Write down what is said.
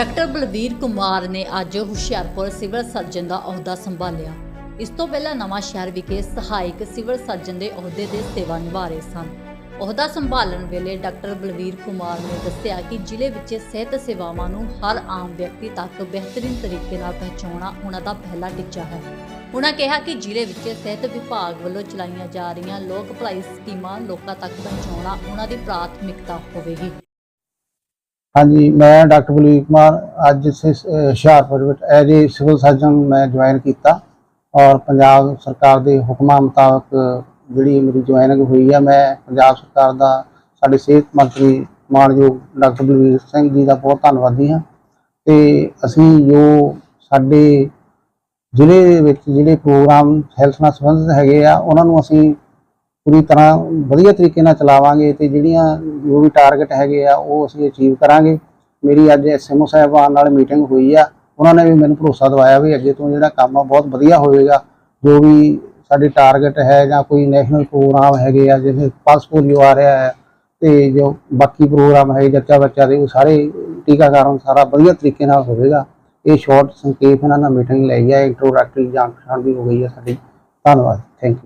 Doctor Balvir Kumar ਨੇ ਅੱਜ Hoshiarpur civil surgeon ਦਾ ਅਹੁਦਾ ਸੰਭਾਲਿਆ। ਇਸ ਤੋਂ ਪਹਿਲਾਂ ਨਵਾਂ ਸ਼ਹਿਰ ਵਿਖੇ ਸਹਾਇਕ ਸਿਵਲ ਸਰਜਨ ਦੇ ਅਹੁਦੇ ਤੇ ਸੇਵਾ ਨਿਭਾ ਰਹੇ ਸਨ। ਅਹੁਦਾ ਸੰਭਾਲਣ ਵੇਲੇ ਡਾਕਟਰ ਬਲਵੀਰ ਕੁਮਾਰ ਨੇ ਦੱਸਿਆ ਕਿ ਜ਼ਿਲ੍ਹੇ ਵਿੱਚ ਸਿਹਤ ਸੇਵਾਵਾਂ ਨੂੰ ਹਰ ਆਮ ਵਿਅਕਤੀ ਤੱਕ ਬਿਹਤਰੀਨ ਤਰੀਕੇ ਨਾਲ ਪਹੁੰਚਾਉਣਾ ਉਹਨਾਂ ਦਾ ਪਹਿਲਾ ਟੀਚਾ ਹੈ। ਉਹਨਾਂ ਕਿਹਾ ਕਿ ਜ਼ਿਲ੍ਹੇ ਵਿੱਚ ਸਿਹਤ ਵਿਭਾਗ ਵੱਲੋਂ ਚਲਾਈਆਂ ਜਾ ਰਹੀਆਂ ਲੋਕ ਭਲਾਈ ਸਕੀਮਾਂ ਲੋਕਾਂ ਤੱਕ ਪਹੁੰਚਾਉਣਾ ਉਹਨਾਂ ਦੀ ਪ੍ਰਾਥਮਿਕਤਾ ਹੋਵੇਗੀ। ਹਾਂਜੀ, ਮੈਂ ਡਾਕਟਰ ਬਲਵੀਰ ਕੁਮਾਰ, ਅੱਜ ਸੇ- ਹੁਸ਼ਿਆਰਪੁਰ ਵਿੱਚ ਐਜ ਏ ਸਿਵਲ ਸਰਜਨ ਮੈਂ ਜੁਆਇਨ ਕੀਤਾ ਔਰ ਪੰਜਾਬ ਸਰਕਾਰ ਦੇ ਹੁਕਮਾਂ ਮੁਤਾਬਕ ਜਿਹੜੀ ਮੇਰੀ ਜੁਆਇਨਿੰਗ ਹੋਈ ਹੈ ਮੈਂ ਪੰਜਾਬ ਸਰਕਾਰ ਦਾ, ਸਾਡੇ ਸਿਹਤ ਮੰਤਰੀ ਮਾਨਯੋਗ ਡਾਕਟਰ ਬਲਵੀਰ ਸਿੰਘ ਜੀ ਦਾ ਬਹੁਤ ਧੰਨਵਾਦੀ ਹਾਂ ਤੇ ਅਸੀਂ ਜੋ ਸਾਡੇ ਜ਼ਿਲ੍ਹੇ ਦੇ ਵਿੱਚ ਜਿਹੜੇ ਪ੍ਰੋਗਰਾਮ ਹੈਲਥ ਨਾਲ ਸੰਬੰਧਿਤ ਹੈਗੇ ਆ, ਉਹਨਾਂ ਨੂੰ ਅਸੀਂ ਪੂਰੀ ਤਰ੍ਹਾਂ ਵਧੀਆ ਤਰੀਕੇ ਨਾਲ ਚਲਾਵਾਂਗੇ ਤੇ ਜਿਹੜੀਆਂ ਜੋ ਵੀ ਟਾਰਗੇਟ ਹੈਗੇ ਆ, ਉਹ ਅਸੀਂ ਅਚੀਵ ਕਰਾਂਗੇ। ਮੇਰੀ ਅੱਜ ਐਸਐਮਓ ਸਾਹਿਬਾਨ ਨਾਲ ਮੀਟਿੰਗ ਹੋਈ ਆ। ਉਹਨਾਂ ਨੇ ਵੀ ਮੈਨੂੰ ਭਰੋਸਾ ਦਿਵਾਇਆ ਵੀ ਅੱਗੇ ਤੋਂ ਜਿਹੜਾ ਕੰਮ ਆ, ਬਹੁਤ ਵਧੀਆ ਹੋਵੇਗਾ ਜੋ ਵੀ ਸਾਡੇ ਟਾਰਗੇਟ ਹੈ ਜਾਂ ਕੋਈ ਨੈਸ਼ਨਲ ਪ੍ਰੋਗਰਾਮ ਹੈਗੇ ਆ, ਜਿਵੇਂ ਪਲਸ ਜੋ ਆ ਰਿਹਾ ਹੈ ਤੇ ਜੋ ਬਾਕੀ ਪ੍ਰੋਗਰਾਮ ਹੈ, ਜੱਚਾ ਬੱਚਾ ਦੇ, ਉਹ ਸਾਰੇ ਟੀਕਾਕਰਨ ਸਾਰਾ ਵਧੀਆ ਤਰੀਕੇ ਨਾਲ ਹੋਵੇਗਾ। ਇਹ ਸ਼ਾਰਟ ਸੰਖੇਪ ਇਹਨਾਂ ਨਾਲ ਮੀਟਿੰਗ ਲਈ ਹੈ ਇੰਟਰੋਡਕਟਰੀ ਜਾਣਕਾਰੀ ਵੀ ਹੋ ਗਈ ਹੈ ਸਾਡੀ। ਧੰਨਵਾਦ। Thank you